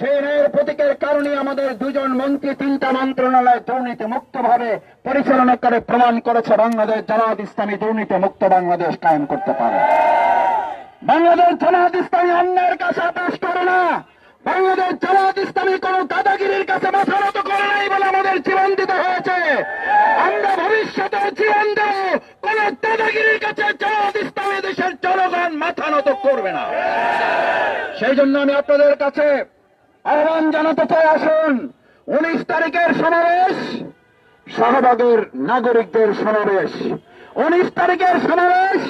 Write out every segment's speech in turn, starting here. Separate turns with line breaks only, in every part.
সেই ন্যায়ের প্রতীকের কারণে আমাদের দুজন মন্ত্রী তিনটা মন্ত্রণালয় দুর্নীতি মুক্ত ভাবে পরিচালনা করে প্রমাণ করেছে বাংলাদেশ জামাত ইসলামী দুর্নীতি মুক্ত বাংলাদেশ কায়েম করতে পারে। বাংলাদেশ জামাত ইসলামী অন্যের কাছে আপোষ করে না। বাংলাদেশ জামাত ইসলামী কোন দাদাগিরির কাছে মাথা নত করে নাই বলে আমাদের জীবন দিতে হয়েছে। আমরা ভবিষ্যতে জীবন দেব, কোন দাদাগিরির কাছে জামাত ইসলামী দেশের জনগণ মাথা নত করবে না। সেই জন্য আমি আপনাদের কাছে আহ্বান জানাতে চাই আসুন। উনিশ তারিখের সমাবেশ শাহবাগের নাগরিকদের সমাবেশ। উনিশ তারিখের সমাবেশ,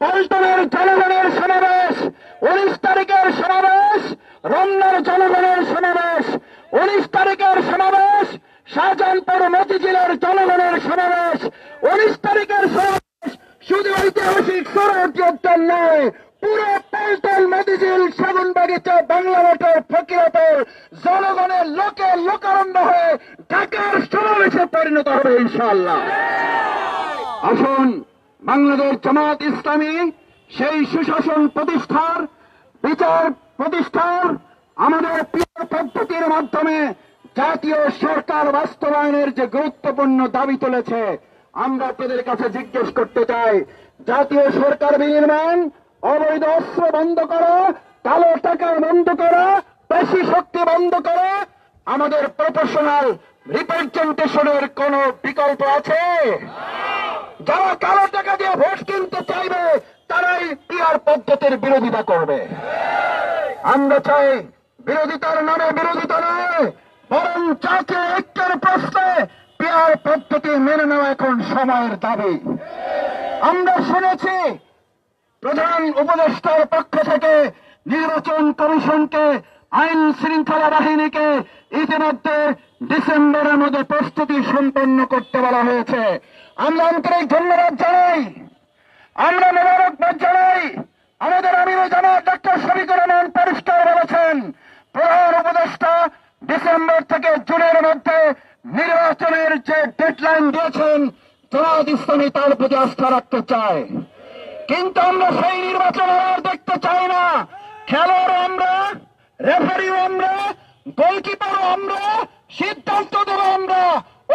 পল্টনের জনগণের সমাবেশ। উনিশ তারিখের সমাবেশ, রমনার জনগণের সমাবেশ। উনিশ তারিখের সমাবেশ, শাহজাহানপুর মতিঝিলের জনগণের সমাবেশ। উনিশ তারিখের সমাবেশ শুধু ঐতিহাসিক ষড়যন্ত্র নয়, পুরো পল্টন মতিঝিল সেগুন বাগিচা বাংলা মোটর ফকিরপুর জনগণের লোকে লোকারণ্য হয়ে ঢাকার সমাবেশে পরিণত হবে ইনশাআল্লাহ। আসুন, বাংলাদেশ জামাত ইসলামী সেই সুশাসন প্রতিষ্ঠার, বিচার প্রতিষ্ঠার, আমাদের প্রিয় পদ্ধতির মাধ্যমে জাতীয় সরকার বাস্তবায়নের যে গুরুত্বপূর্ণ দাবি তুলেছে, আমরা আপনাদের কাছে জিজ্ঞেস করতে চাই, জাতীয় সরকার বিনির্মাণ অবৈধ অস্ত্র বন্ধ করা কালো টাকা বন্ধ করা পেশি শক্তি বন্ধ করা, আমাদের প্রফেশনাল রিপ্রেজেন্টেশনের কোন বিকল্প আছে? যারা কালো টাকা দিয়ে ভোট কিনতে চাইবে, তারাই পিয়ার পদ্ধতির বিরোধিতা করবে। আমরা চাই বিরোধিতার নামে বিরোধিতা নয়, বরং জাতীয় ঐক্যের প্রশ্নে পিয়ার পদ্ধতি মেনে নেওয়া এখন সময়ের দাবি। আমরা শুনেছি, প্রধান উপদেষ্টার পক্ষ থেকে নির্বাচন কমিশনকে, আইন শৃঙ্খলা বাহিনীকে ইতিমধ্যে ডিসেম্বরের মধ্যে প্রস্তুতি সম্পন্ন করতে বলা হয়েছে। আমরা আন্তরিক ধন্যবাদ জানাই। আমরা মোবারকবাদ জানাই। আমাদের আমির জামাত ডাক্তার শফিকুর রহমান পরিষ্কার বলেছেন, প্রধান উপদেষ্টা ডিসেম্বর থেকে জুনের মধ্যে নির্বাচনের যে ডেডলাইন দিয়েছেন, জামাত ইসলামী তার প্রতি আস্থা রাখতে চায়। কিন্তু আমরা সেই নির্বাচন আর দেখতে চাই না। খেলোয়াড় আমরা রেফারিও আমরা, গোলকিপারও আমরা, সিদ্ধান্ত দেব আমরা।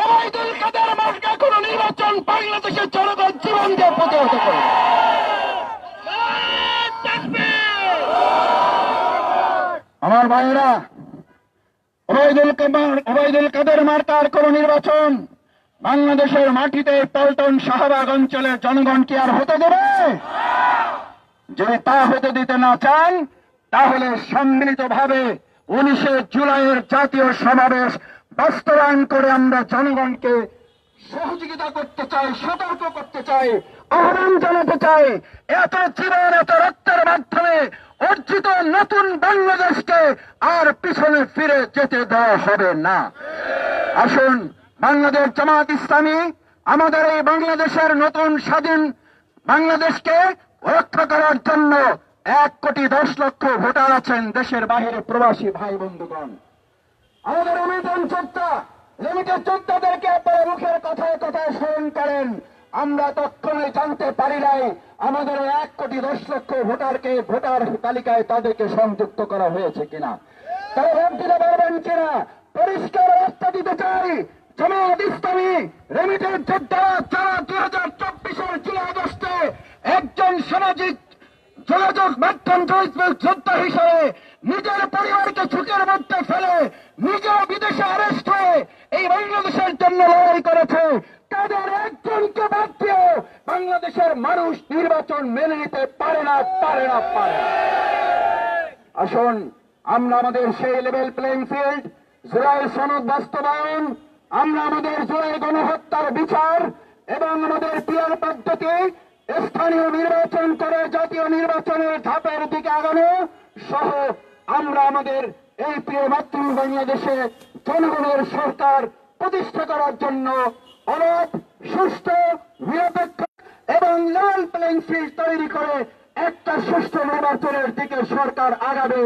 ওবায়দুল কাদের মার্কা কোন নির্বাচন বাংলাদেশের জনগণ জীবন দিয়ে প্রতিহত করে আমার ভাইয়েরা, ওবায়দুল ওবায়দুল কাদের মার্কার কোন নির্বাচন বাংলাদেশের মাটিতে পল্টন শাহবাগ অঞ্চলের জনগণ কি আর হতে দেবে? যদি তা হতে দিতে না চান তাহলে সম্মিলিত ভাবে উনিশে জুলাইয়ের জাতীয় সমাবেশ বাস্তবায়ন করে আমরা জনগণকে সহযোগিতা করতে চাই, সতর্ক করতে চাই, আহ্বান জানাতে চাই। এত জীবন, এত রক্তের মাধ্যমে অর্জিত নতুন বাংলাদেশকে আর পিছনে ফিরে যেতে দেওয়া হবে না। আসুন, বাংলাদেশ জামাত ইসলামী, আমাদের এই বাংলাদেশের নতুন স্বাধীন বাংলাদেশকে রক্ষা করার জন্য এক কোটি দশ লক্ষ ভোটার আছেন দেশের বাহিরে প্রবাসী ভাই বন্ধুগণ। আমাদের অমিতন যোদ্ধা লিমিটেড যোদ্ধাদেরকে আপনারা মুখের কথায় কথায় স্মরণ করেন। আমরা তৎক্ষণে জানতে পারি নাই, আমাদের এক কোটি দশ লক্ষ ভোটারকে ভোটার তালিকায় তাদেরকে সংযুক্ত করা হয়েছে কিনা। তারা ভোট দিতে পারবেন কিনা? পরিষ্কার রাস্তা দিতে চাই। জামাত ইসলামী রেমিটেড যোদ্ধারা, যারা দুই হাজার চব্বিশের জুলাই আগস্টে একজন সামাজিক যোগাযোগ মাধ্যম যোদ্ধা হিসেবে নিজের পরিবারকে ঝুঁকির মধ্যে ফেলে নিজেও বিদেশে আরেস্ট হয়ে এই বাংলাদেশের জন্য লড়াই করেছে তাদের একজনকে বাদ দিয়ে বাংলাদেশের মানুষ নির্বাচন মেনে নিতে পারে না পারে না, পারে। আসুন, আমরা আমাদের সেই লেভেল প্লেইং ফিল্ড জুলাই সনদ বাস্তবায়ন, আমরা আমাদের জুলাই গণহত্যার বিচার এবং আমাদের পিয়ার পদ্ধতি স্থানীয় নির্বাচন করে জাতীয় নির্বাচনের ধাপের দিকে আগানো সহ আমরা আমাদের এই প্রিয় মাতৃ বাংলাদেশে জনগণের সরকার প্রতিষ্ঠা করার জন্য অবাধ সুস্থ নিরপেক্ষ এবং লাল প্লেইং ফিল্ড তৈরি করে একটা সুষ্ঠু নির্বাচনের দিকে সরকার আগাবে।